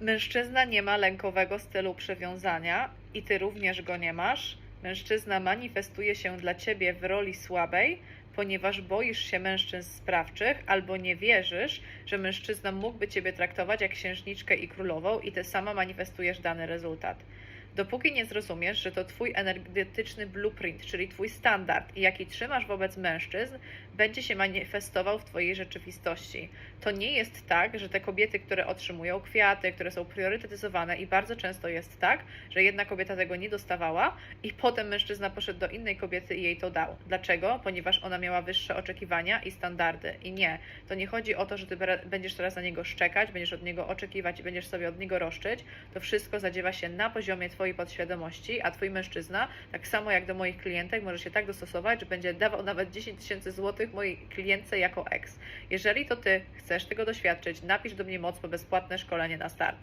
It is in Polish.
Mężczyzna nie ma lękowego stylu przywiązania i ty również go nie masz. Mężczyzna manifestuje się dla ciebie w roli słabej, ponieważ boisz się mężczyzn sprawczych albo nie wierzysz, że mężczyzna mógłby ciebie traktować jak księżniczkę i królową i ty sama manifestujesz dany rezultat. Dopóki nie zrozumiesz, że to twój energetyczny blueprint, czyli twój standard, jaki trzymasz wobec mężczyzn, będzie się manifestował w twojej rzeczywistości. To nie jest tak, że te kobiety, które otrzymują kwiaty, które są priorytetyzowane i bardzo często jest tak, że jedna kobieta tego nie dostawała i potem mężczyzna poszedł do innej kobiety i jej to dał. Dlaczego? Ponieważ ona miała wyższe oczekiwania i standardy. I nie, to nie chodzi o to, że ty będziesz teraz na niego szczekać, będziesz od niego oczekiwać i będziesz sobie od niego roszczyć. To wszystko zadziewa się na poziomie twojej podświadomości, a twój mężczyzna, tak samo jak do moich klientek, może się tak dostosować, że będzie dawał nawet 10 tysięcy złotych mojej klientce jako ex. Jeżeli to ty chcesz tego doświadczyć, napisz do mnie mocno bezpłatne szkolenie na start.